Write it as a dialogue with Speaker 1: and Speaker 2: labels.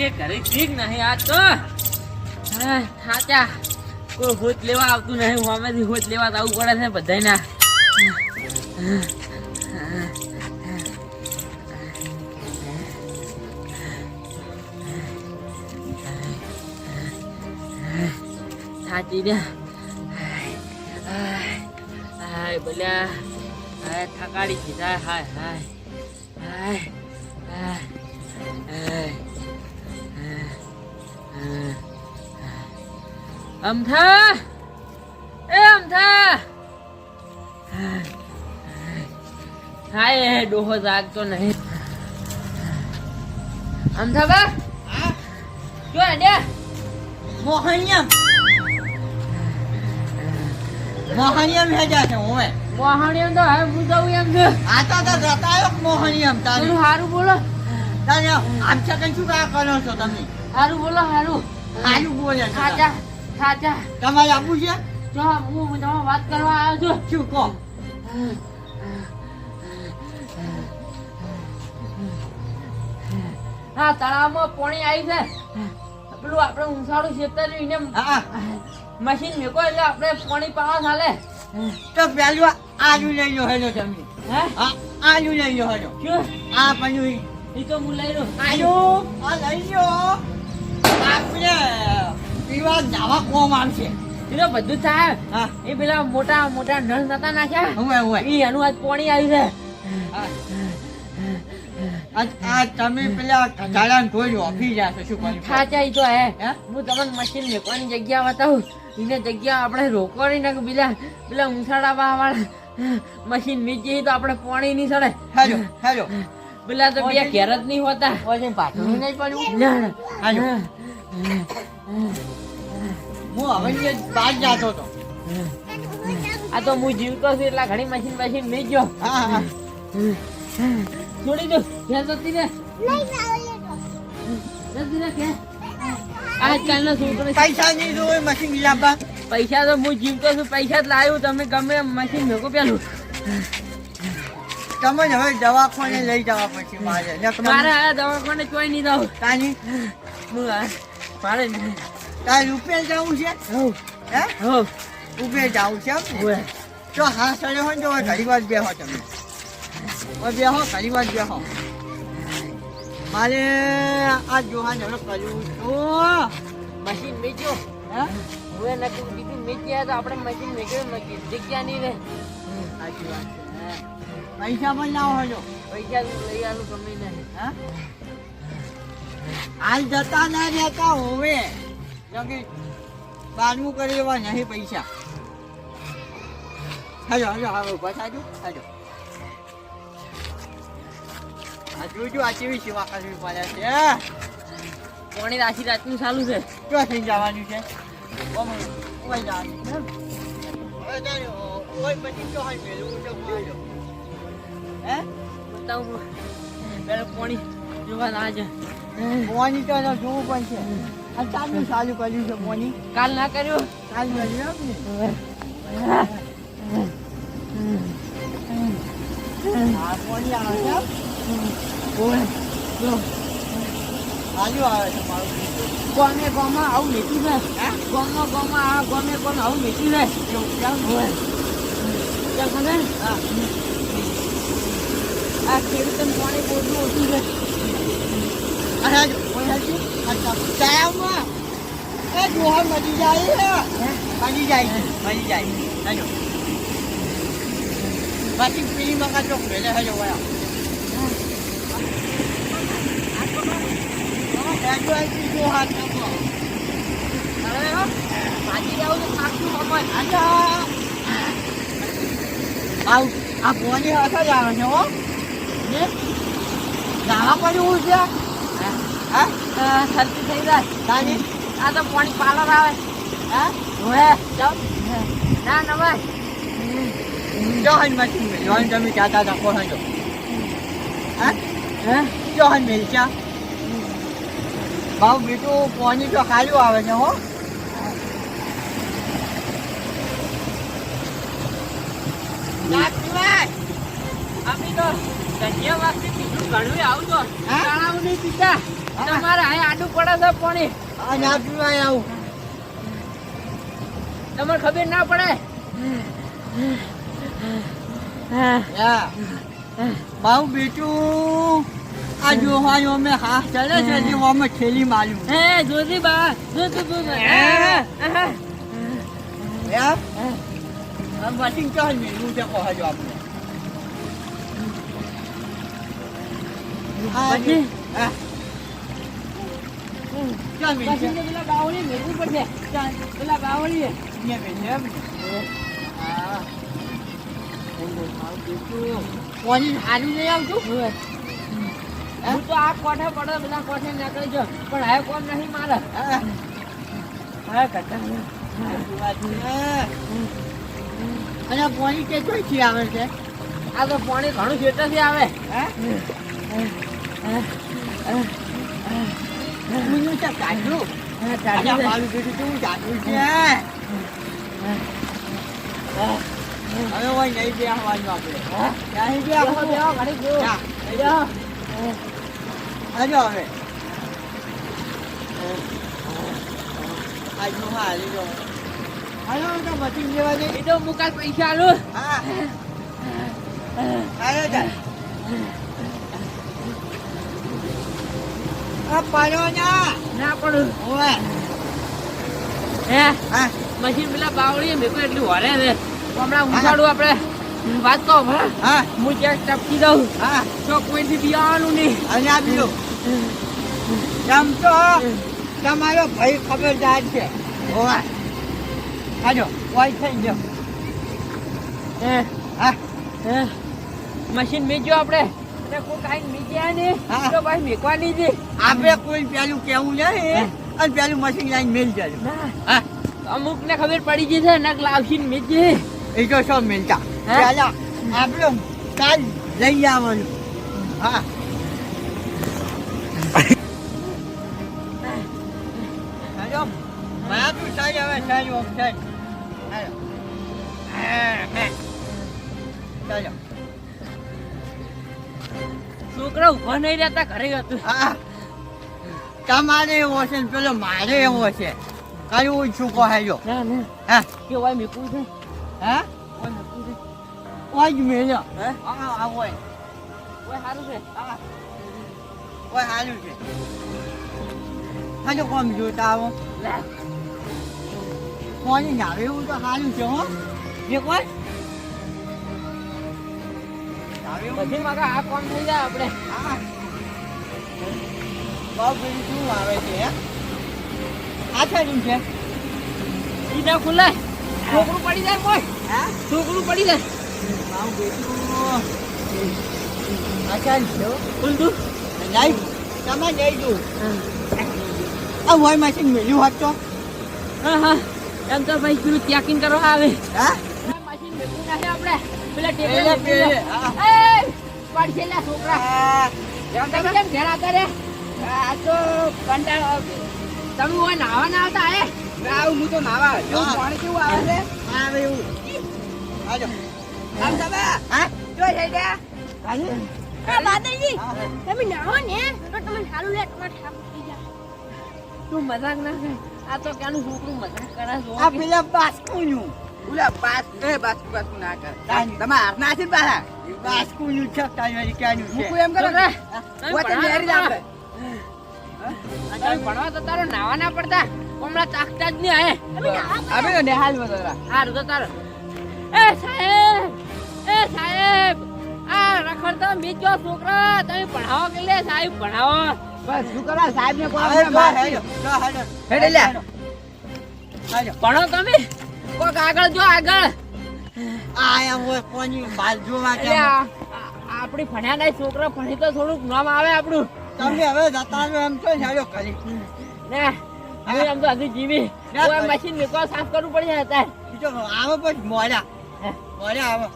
Speaker 1: છે ઘરે ઠીક નહીં આ તો. હા, થાચા કોઈ હોત લેવા આવતું નહીં હોમેથી હોત લેવા આવવું પડે છે બધાયના. થાચી દે હાય બોલ્યા હાય થકાડી દીધા હાય. હાય હાય હાય. અમથા! એ અમથા! હાય ડોહો જાગતો નહીં. અમથા બા! જો હેડે
Speaker 2: મોહનિયમ મોહનિયમ હેજા છે ઓમે
Speaker 1: મોહાણી તો હવે હું જવું એમ છે.
Speaker 2: આ તો તો જતાયો મોહનિયમ તારી.
Speaker 1: સારું બોલો.
Speaker 2: તારી આમ છે કઈ શું કરો છો તમે?
Speaker 1: સારું બોલો હારું.
Speaker 2: હારું બોલે
Speaker 1: ખાચા ખાચા
Speaker 2: તમારે આપવું છે?
Speaker 1: જો હું તમારે વાત કરવા આવ્યો છું.
Speaker 2: શું કહો?
Speaker 1: હા તળાવમાં પાણી આવી છે. પેલું આપણે ઊંસાડું ખેતર એને મશીન મેકો એટલે આપણે પાણી પાવા ચાલે.
Speaker 2: તો પેલું આજુ લઈ લો હેલો તમે.
Speaker 1: આજુ
Speaker 2: હા લઈ લો
Speaker 1: હેલો
Speaker 2: આ પેલું
Speaker 1: એ તો હું લઈ લો
Speaker 2: આજુ આ લઈ લો આપણે પીવા નાવા કોમ આવશે
Speaker 1: એ બધું થાય.
Speaker 2: હા.
Speaker 1: એ પેલા મોટા મોટા નળ નતા નાખ્યા?
Speaker 2: હવે હવે
Speaker 1: એ એનું આજ પાણી આવ્યું
Speaker 2: આ આ તમે પેલા જાશો શું
Speaker 1: તો હે.
Speaker 2: હે?
Speaker 1: તમને મશીન મેકવાની જગ્યા બતાવું. એને જગ્યા આપણે રોકવાની ને પેલા પેલા ઊંસાડા વાળા મશીન મીચી તો આપણે પાણી નહીં સડે.
Speaker 2: હાજો હાજો
Speaker 1: પેલા તો બે ઘેર જ નહીં હોતા.
Speaker 2: પાછું નહીં પડ્યું. હાલો. હું હવે બહાર જાતો હતો.
Speaker 1: આ તો હું જીવતો છું એટલા ઘણી મશીન મશીન નહીં ગયો છોડી દો ઘેર જતી. આજકાલનો છોકરો
Speaker 2: પૈસા નહીં જોવે મશીન લાવવા
Speaker 1: પૈસા તો હું જીવતો છું પૈસા જ લાવ્યું તમે ગમે મશીન ભેગો પેલું.
Speaker 2: તમે હવે દવાખાને લઈ જવા પછી મારે
Speaker 1: મારે દવાખાને કોઈ નહીં દઉં
Speaker 2: તાની?
Speaker 1: હું મારે નહીં.
Speaker 2: તારે રૂપિયા જવું છે? હે? રૂપિયા જવું છે એમ?
Speaker 1: હોવે.
Speaker 2: હા સડે હોય તો ઘણી વાર બેહો તમે. બેહો ઘણી વાર બેહો. મારે આ જોવા હવે કર્યું તો
Speaker 1: મશીન મેચ્યો
Speaker 2: હે?
Speaker 1: હવે નક્કી બીજું મેચ્યા તો આપણે મશીન મેક્યું જગ્યા નહીં રહે.
Speaker 2: સાચી વાત છે. પૈસા પણ ના હોય જો.
Speaker 1: પૈસા લઈ આલું ગમે નહીં
Speaker 2: હા? હાલ જતા ના રહેતા હોવે. જોકે બારમું કરી એવા નહીં પૈસા. હજો હજો હવે ઊભા થાજો હજો આ જોજો આ કેવી સેવા કરવી પડે છે
Speaker 1: પાણી રાશી રાતનું ચાલુ છે.
Speaker 2: ક્યાં થઈ જવાનું છે? ઓમ, જવાનું છે? ઓય પછી તો હોય મેલું હે?
Speaker 1: બતાવું પેલું પાણી. જોવા ના છે
Speaker 2: મોની તો જોવું પણ છે. આ ચાલુ ચાલુ કર્યું છે મોની.
Speaker 1: કાલ ના કર્યું?
Speaker 2: કાલ
Speaker 1: ગમે ગમે આવું મેચ્યું છે
Speaker 2: હે?
Speaker 1: ગમે આ ગમે ગમે આવું ખબર?
Speaker 2: હા.
Speaker 1: આ ખેડૂતોને પાણી ઓછું છે.
Speaker 2: અને આજુ, ઓય આજુ, આ ચાલુ. ચાયામાં. એ જોહર મરી જાય છે. મરી જાય છે, મરી જાય છે. હાલો. પછી પેલી મકા ચોક મેલે હજો વયા. આજુ આજુ જોહર નાખો.
Speaker 1: હવે હો, ભાજી જાવું તો પાકું મમજ
Speaker 2: આજા. આવ આ પોની અસર આવે છે હો ને નાવા પડ્યું છે? હા?
Speaker 1: સરખી થઈ જાય.
Speaker 2: તાની
Speaker 1: આ તો પાણી પાલર આવે.
Speaker 2: હા?
Speaker 1: હવે જાઓ. ના નવાય
Speaker 2: જોહન મચી મે જોહન તમે ચાતા તા કોણ જો. હા?
Speaker 1: હે?
Speaker 2: જોહન મેલ ચા. બાવ બેટું પોની તો ખાલી આવે છે હો.
Speaker 1: અમે તો ધન્યવાદ નહીં પીતા. તમારે અહીં આડું પડે છે પાણી.
Speaker 2: આ ના પીવાય આવું.
Speaker 1: તમને ખબર ના પડે?
Speaker 2: મારું બેટું. આ જોહાયો મે હા ચાલે છે જે અમે છેલી માર્યું.
Speaker 1: હે જોજી બા જો તું તું જો.
Speaker 2: હે? યા આ મશીન ચાલ મેલું છે આપણે આ જો.
Speaker 1: પછી? પછી પેલા બાવળી મેળવું પડશે. પેલા બાવળી
Speaker 2: કોની હારી નહીં આવતું
Speaker 1: હું તો આ કોઠે પડે બધા કોઠે નીકળી જો પણ હવે કોણ નહીં મારે.
Speaker 2: હા.
Speaker 1: હા
Speaker 2: અને પાણી કે ચોઈથી આવે છે?
Speaker 1: આ તો પાણી ઘણું જેટલાથી આવે. હા,
Speaker 2: આજે
Speaker 1: ચાલી જાય.
Speaker 2: મારું બેટું કેવું જાદુ છે હવે હોય નહીં બેસવાનું આપણે
Speaker 1: હા?
Speaker 2: નહીં
Speaker 1: બેહો,
Speaker 2: બેસવાનું.
Speaker 1: બેહો, ઘડીક બેહો.
Speaker 2: હા.
Speaker 1: બેહો.
Speaker 2: આજો હવે આજનો હા હાલી જાઓ. હાલો તો મશીન લેવા જઈએ.
Speaker 1: એ તો હું કાલ પૈસા આલું
Speaker 2: હા હાલો ચાલ. આ પાડો ના?
Speaker 1: ના પડું
Speaker 2: ઓય
Speaker 1: હે?
Speaker 2: હા.
Speaker 1: મશીન પેલા બાવળી મેં કોઈ એટલું વરે છે. હમણાં ઉછાડું આપણે. વાત કહો
Speaker 2: હા?
Speaker 1: હું. ટપકી દઉં
Speaker 2: હા.
Speaker 1: તો કોઈથી બિયાવાનું નહીં.
Speaker 2: અને આ બીજું. તમ તો તમારો ભાઈ ખબરદાર છે. ઓવા. હાજો ઓય થઈ ગયો.
Speaker 1: હે?
Speaker 2: હા.
Speaker 1: હે? મશીન મેચ્યો આપણે? અને કોઈ. તો
Speaker 2: પેલું કેવું નહીં અને પેલું મશીન લાઈન મેલ જાય. હા.
Speaker 1: અમુક ને ખબર પડી ગઈ છે નક લાવશી મેચી
Speaker 2: એ તો શું મિલતા? પેલા કાલ લઈ આવવાનું. હા. મારું સારી હવે સારી હા, હા. ચાલો.
Speaker 1: છોકરા ઊભા નહીં રહેતા ઘરે હતું.
Speaker 2: હા. તમારે એવો છે ને પેલો મારે એવો છે. કયું ઓછું કહેજો
Speaker 1: ના ના.
Speaker 2: હા?
Speaker 1: કે ભાઈ મેકવું છે.
Speaker 2: હા?
Speaker 1: ઓય મીકું છે.
Speaker 2: ઓય જ મેલ્યો.
Speaker 1: હે?
Speaker 2: હા હા ઓય.
Speaker 1: કોઈ સારું છે.
Speaker 2: હા ઓય હાલું છે. હાજો કોમ જોતા આવો.
Speaker 1: કોઈ
Speaker 2: કોની નાવે એવું તો હાલું છે હો. જે કોઈ
Speaker 1: પછી મારે આ કોમ થઈ જાય આપણે?
Speaker 2: બહુ શું આવે છે આ થયું છે.
Speaker 1: સીધા ખુલે? છોકરું પડી જાય કોઈ?
Speaker 2: હા?
Speaker 1: છોકરું પડી જાય?
Speaker 2: આચાર છે
Speaker 1: ખુલતું
Speaker 2: નહીં તમે જઈ દઉં આ હોય મશીન મેલ્યું હોત તો.
Speaker 1: હા હા. એમ તો ભાઈ પેલું ચેકિંગ કરવા આવે.
Speaker 2: હા?
Speaker 1: મશીન નાખે આપણે. પેલા ટેબલ.
Speaker 2: હા.
Speaker 1: પડશે છોકરા. કેમ ઘેર આવતા રે? આ તો કંટાળો તમે હોય નાવા ના આવતા હે? આવું હું તો નાવા
Speaker 2: એવું
Speaker 1: પાણી કેવું આવે છે?
Speaker 2: આવે એવું. આજો
Speaker 1: આમ તમે
Speaker 2: હા?
Speaker 1: જો થઈ ગયા
Speaker 2: હાલો
Speaker 3: આ તમે નાહો ને તો તમને સારું લે તમારે થઈ જાય.
Speaker 1: તું મજાક ના આ તો ક્યાંનું છોકરું મજાક કરે
Speaker 2: આ પેલા બાસ્કુનું.
Speaker 4: ઓલા બાસ એ બાસ્કુ બાસ્કુ ના કર. તમે હાથના છે ને પાછા
Speaker 2: બાસ્કુનું છે તારી ક્યાંનું છે
Speaker 4: મૂકું એમ કરો
Speaker 1: ભણવા
Speaker 4: નેરી જ આપણે.
Speaker 1: તમે ભણવા તો તારો નાવા ના પડતા હમણાં તાકતા જ નહીં આયે
Speaker 3: તમે નાહો
Speaker 4: અમે તો નિહાલ બધા
Speaker 1: હારું તો તારો એ સાહેબ એ સાહેબ આ રખડતા મીચો છોકરા તમે ભણાવો કે લે સાહેબ ભણાવો
Speaker 4: બસ શું કરો સાહેબ ને
Speaker 2: જો
Speaker 4: હેડે લે.
Speaker 1: ભણો તમે કોક આગળ જો આગળ.
Speaker 2: આયા હોય કોની બાજુમાં
Speaker 1: એટલે આ- આ- આપણી ભણ્યા નહીં છોકરા ભણી તો થોડુંક નામ આવે આપણું.
Speaker 2: તમે હવે જતા રહ્યો એમ તો ચાલો કરી
Speaker 1: ને હવે આમ તો હજી જીવી. કોઈ મશીન મેકવા સાફ કરવું પડશે અત્યારે
Speaker 2: બીજો આવો પછી મોડા મોડા આવો.